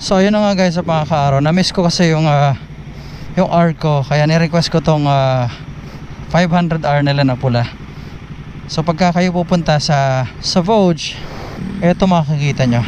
So ayun na nga guys sa mga kaaraw. Na-miss ko kasi yung ah, yung R ko. Kaya ni-request ko tong ah, 500 R nila na pula. So pagka kayo pupunta sa sa Vogue, eto makikita nyo.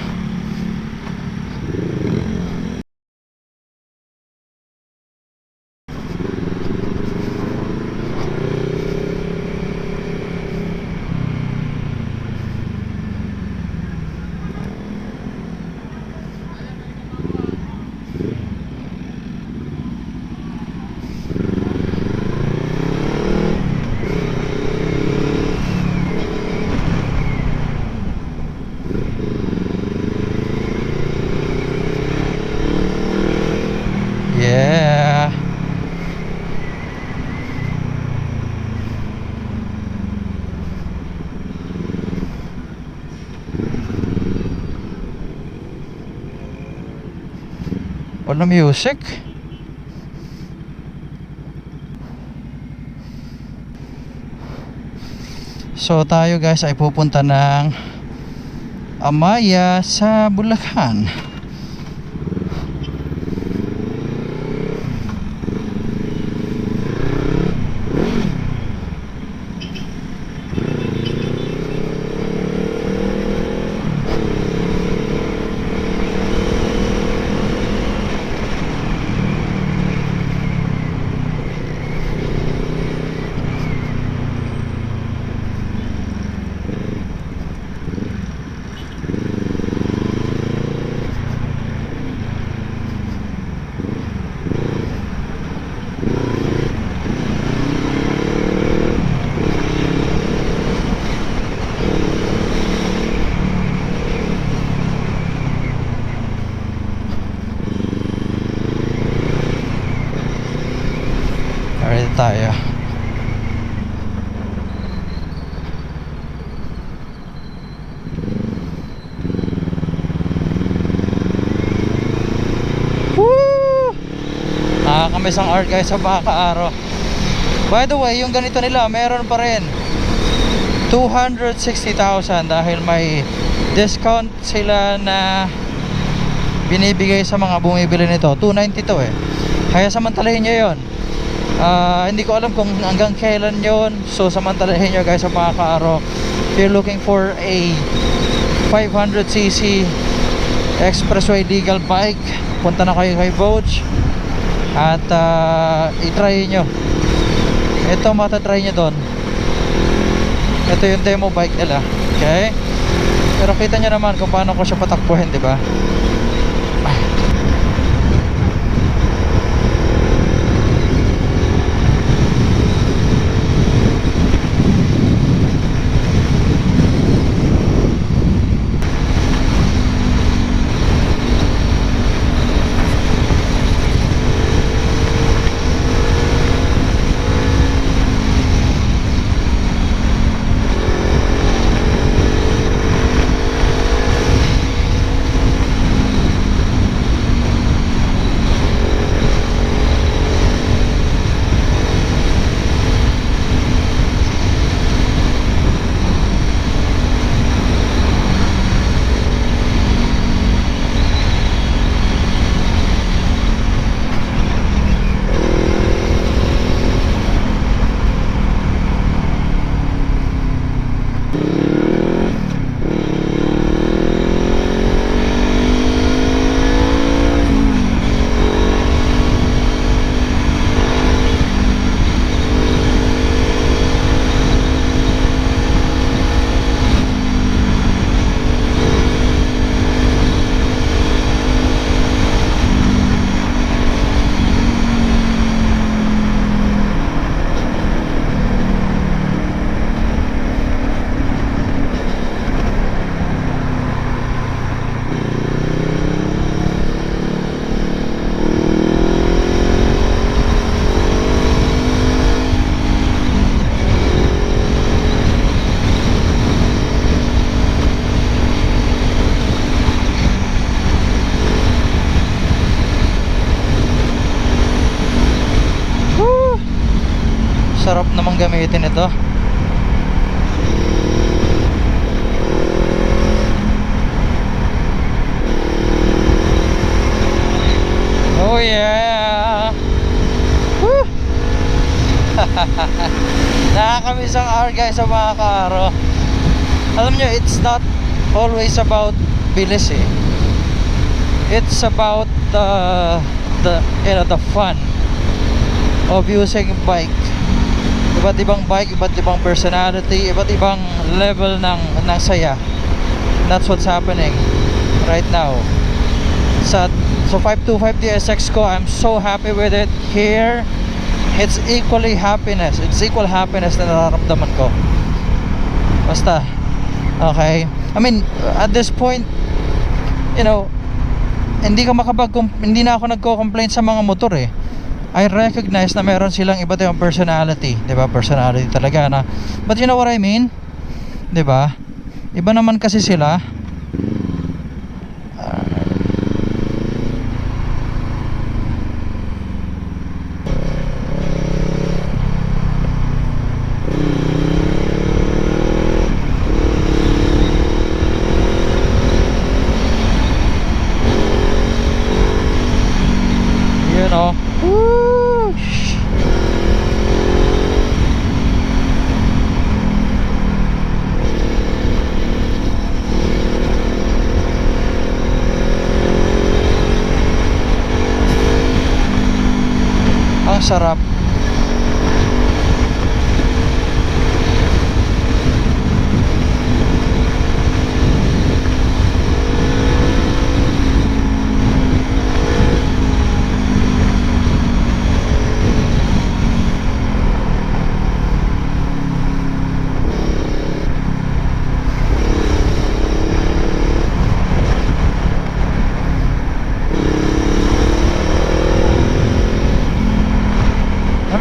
Yeah. Wala music. So tayo guys ay pupunta ng Amaya sa Bulacan. Tayo. Woo! Nakakamiss ang art guys sa baka araw. By the way, yung ganito nila, meron pa rin. 260,000 dahil may discount sila na binibigay sa mga bumibili nito. 292 eh. Kaya samantalahin nyo yon. Ah, hindi ko alam kung hanggang kailan yon. So samantalahin nyo guys sa mga kaaro. If you're looking for a 500cc expressway legal bike, punta na kayo kay Vogue at ah, i-try nyo. Ito matatry nyo doon. Ito yung demo bike nila. Okay? Pero kita nyo naman kung paano ko siya patakbuhin, ba? Woo! Gamitin ito. yeah! Woo! Nakakamiss ang hour guys sa mga karo. Alam nyo, it's not always about bilis eh. It's about the, the, you know, the fun of using bike. Iba't ibang bike, iba't ibang personality, iba't ibang level ng, ng saya. That's what's happening right now. Sa, so 525 DSX ko, I'm so happy with it. Here, it's equally happiness. It's equal happiness na nararamdaman ko. Basta, okay. I mean, at this point, you know, hindi ka makapag hindi na ako nagko-complain sa mga motor eh. I recognize na meron silang iba't ibang personality, 'di ba? Personality talaga na. But you know what I mean? 'Di ba? Iba naman kasi sila. Ah. you know. Whoosh. Ang sarap.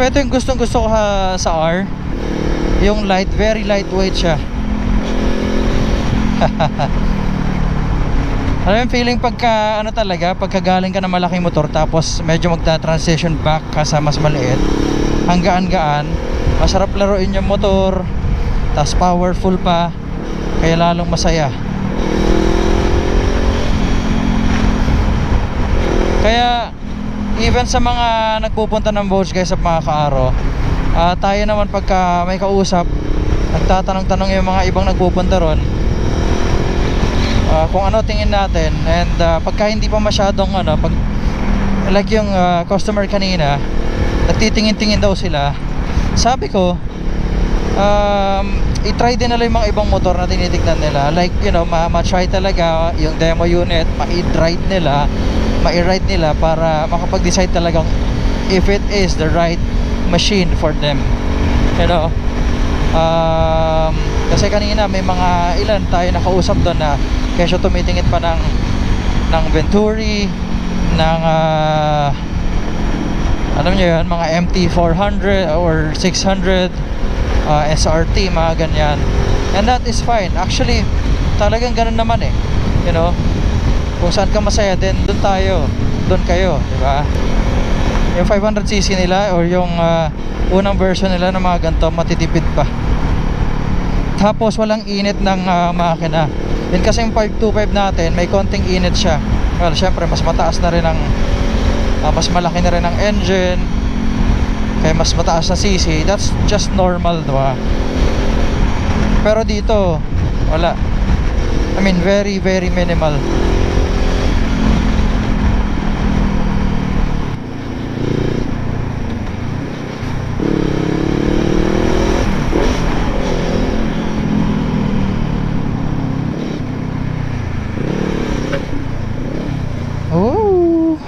Ano ito yung gustong gusto ko ha, sa R? Yung light, very lightweight siya. Alam yung feeling pagka ano talaga, pagka galing ka na malaking motor tapos medyo magta-transition back ka sa mas maliit. Ang gaan-gaan, masarap laruin yung motor, tapos powerful pa, kaya lalong masaya. Kaya even sa mga nagpupunta ng boats guys sa mga kaaro ah, tayo naman pagka may kausap nagtatanong-tanong yung mga ibang nagpupunta ron ah, kung ano tingin natin. And ah, pagka hindi pa masyadong ano pag like yung ah, customer kanina nagtitingin-tingin daw sila. Sabi ko um, i-try din nila yung mga ibang motor na tinitignan nila. Like you know ma- ma-try talaga yung demo unit ma-ride nila ma-ride nila para makapag-decide talagang if it is the right machine for them. You know um, kasi kanina may mga ilan tayo nakausap doon na kesyo tumitingin pa ng ng Venturi ng ah, alam nyo yun mga MT400 or 600 uh, SRT mga ganyan. And that is fine. Actually talagang ganun naman eh. You know kung saan ka masaya then doon tayo. Doon kayo di ba? Yung 500cc nila or yung ah, unang version nila ng mga ganito matitipid pa. Tapos walang init ng ah, makina. Din kasi yung 525 natin may konting init siya. Well syempre mas mataas na rin ang ah, mas malaki na rin ang engine. Kaya mas mataas na cc that's just normal diba pero dito wala. I mean very very minimal Oh.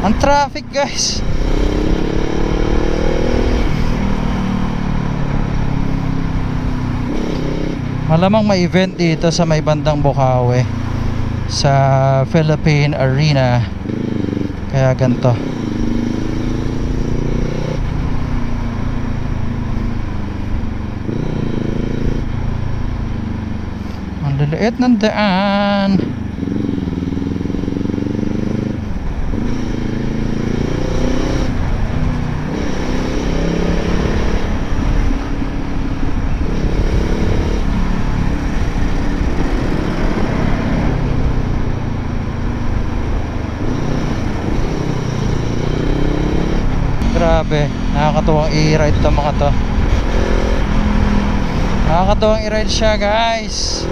Ang traffic guys Malamang may event dito sa may bandang Bukawi sa Philippine Arena. Kaya ganito. Ang liliit ng daan. Grabe, nakakatuwang i-ride to mga to. Nakakatuwang i-ride siya guys.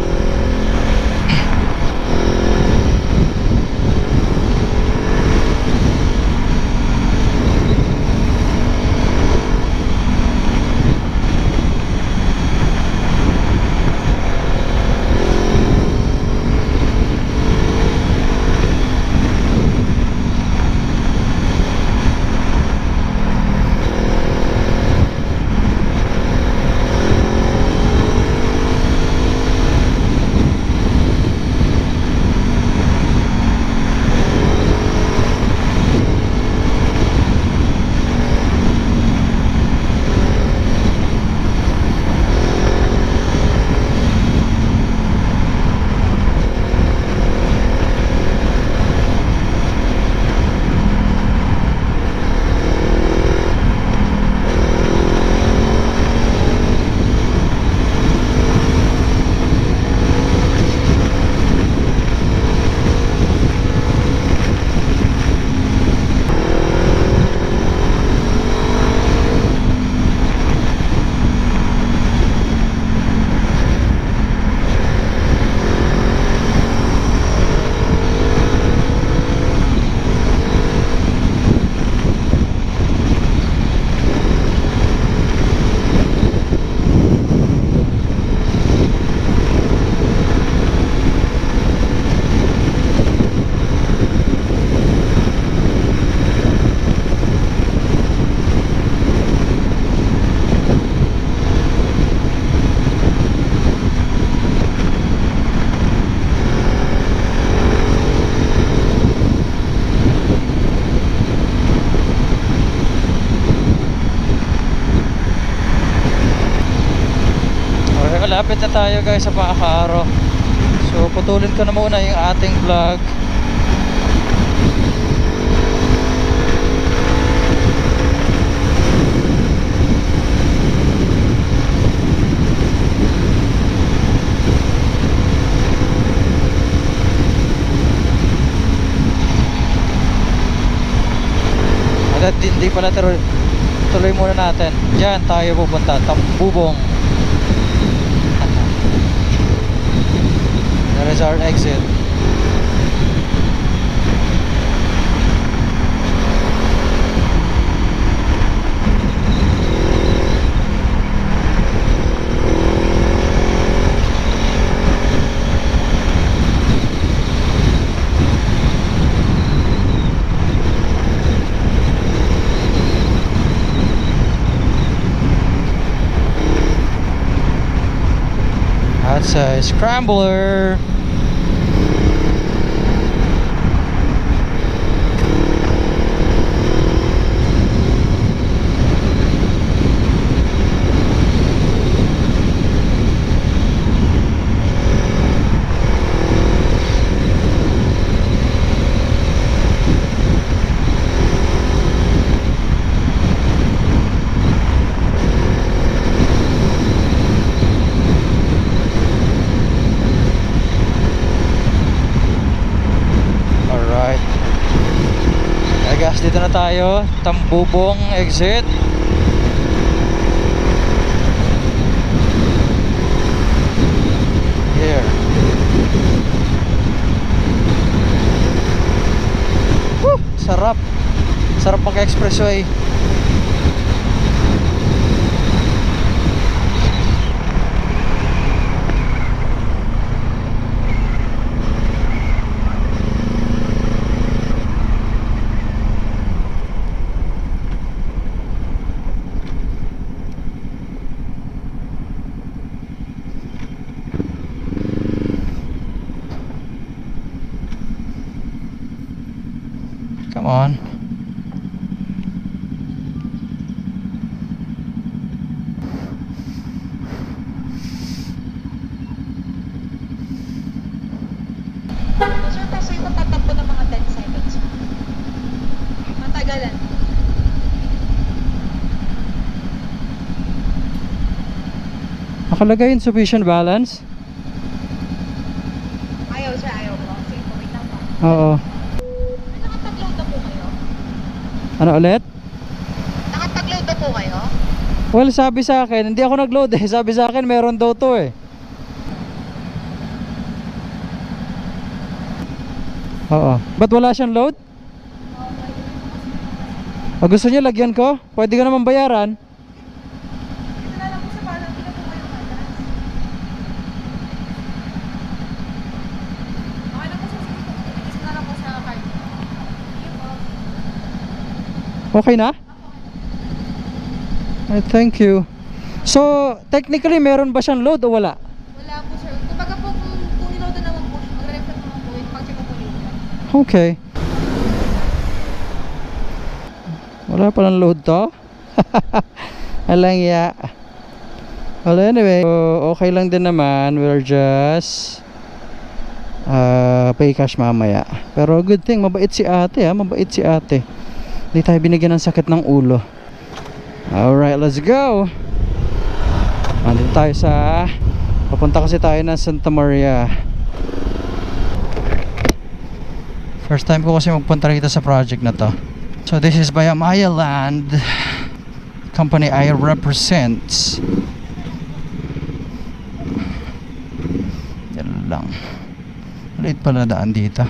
Malapit na tayo guys sa Pakaro. So putulin ko na muna yung ating vlog. At hindi pala tuloy, muna natin. Diyan tayo pupunta. Tambubong. Our exit. That's a scrambler. Guess dito na tayo. Tambubong exit. Here. Woo! Sarap. Sarap mag-expressway. on Nakalagay insufficient balance? Ayaw siya, ayaw ko. Sige, wait lang Oo. Ano ulit? Nakapag-load na po kayo? Well, sabi sa akin, hindi ako nag-load eh. Sabi sa akin, meron daw to eh. Oo. Ba't wala siyang load? Ah, gusto niyo lagyan ko? Pwede ka naman bayaran. Ito na lang po sa parang hindi na po kayo matas. Okay na po sa sige po. Ilis na lang po sa card. Sige po. Okay na? Ay, thank you. So, technically, meron ba siyang load o wala? Wala po sir. Kumbaga po kung, kung niload na naman po, mag-reflect naman po. Pag-check po later. Okay. Wala palang load to. Alang ya. Well, anyway, so, okay lang din naman. We're just uh, pay cash mamaya. Pero good thing, mabait si ate ha. Mabait si ate. Hindi tayo binigyan ng sakit ng ulo. Alright, let's go. Andito tayo sa Papunta kasi tayo ng Santa Maria. First time ko kasi magpunta rito sa project na to. So this is by Amaya Land company I represent. Yan lang. Late pala daan dito.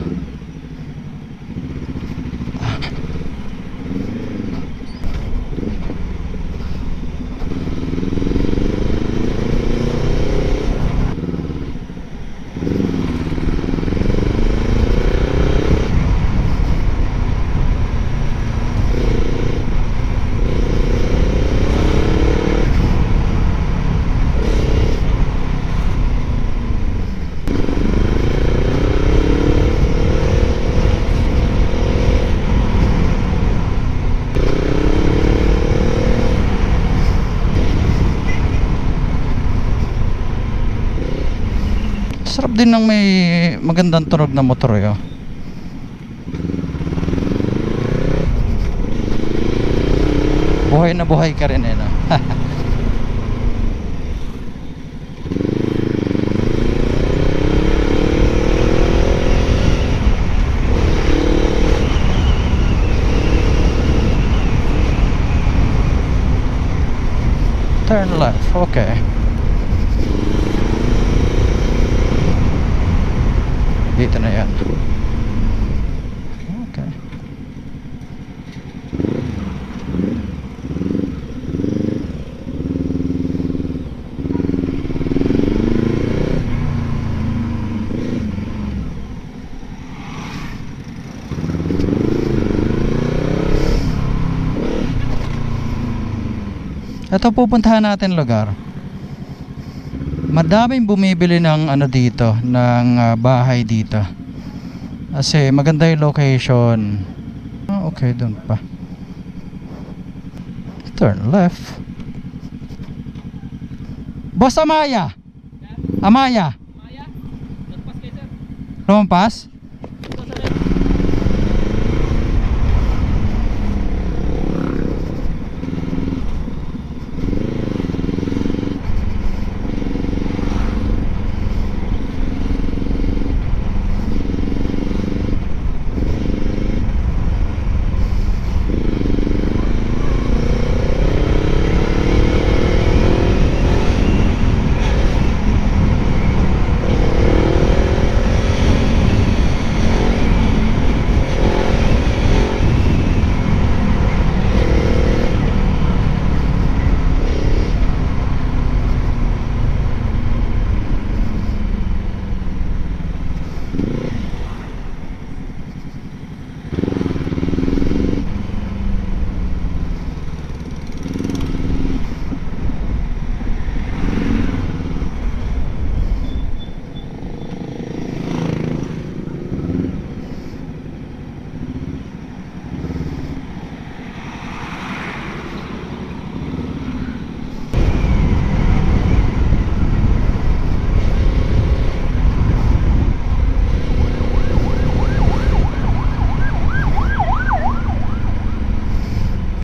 Sarap din ng may magandang tunog na motor eh. oh. Buhay na buhay ka rin eh. No? Turn left, okay. Dito na yan. Okay. Ito pupuntahan natin lugar. Madaming bumibili ng ano dito, ng ah, bahay dito. Kasi maganda yung location. Ah, okay, doon pa. Turn left. Boss Amaya. Amaya. Lumampas?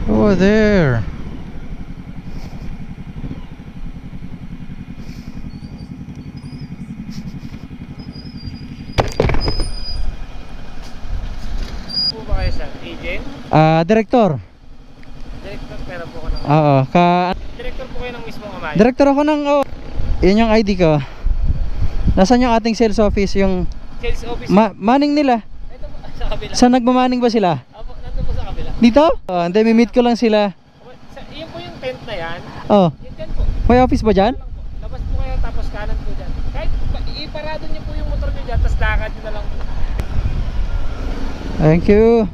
Over there. Ah, uh, director. Director pero po ako ng Oo, ka Director po kayo ng mismong Amaya. Director ako ng oh, 'Yun yung ID ko. Nasaan yung ating sales office yung Sales office. Ma manning nila. Ito po, sa kabila. Saan nagmamaning ba sila? Dito? Oh, hindi, may-meet ko lang sila. Apo, Sa, yun po yung tent na yan. Oh, Yun dyan po. may office ba dyan? Labas po kayo tapos kanan po dyan. Kahit pa- iparado niyo po yung motor niyo dyan tapos lakad niyo na lang po. Thank you.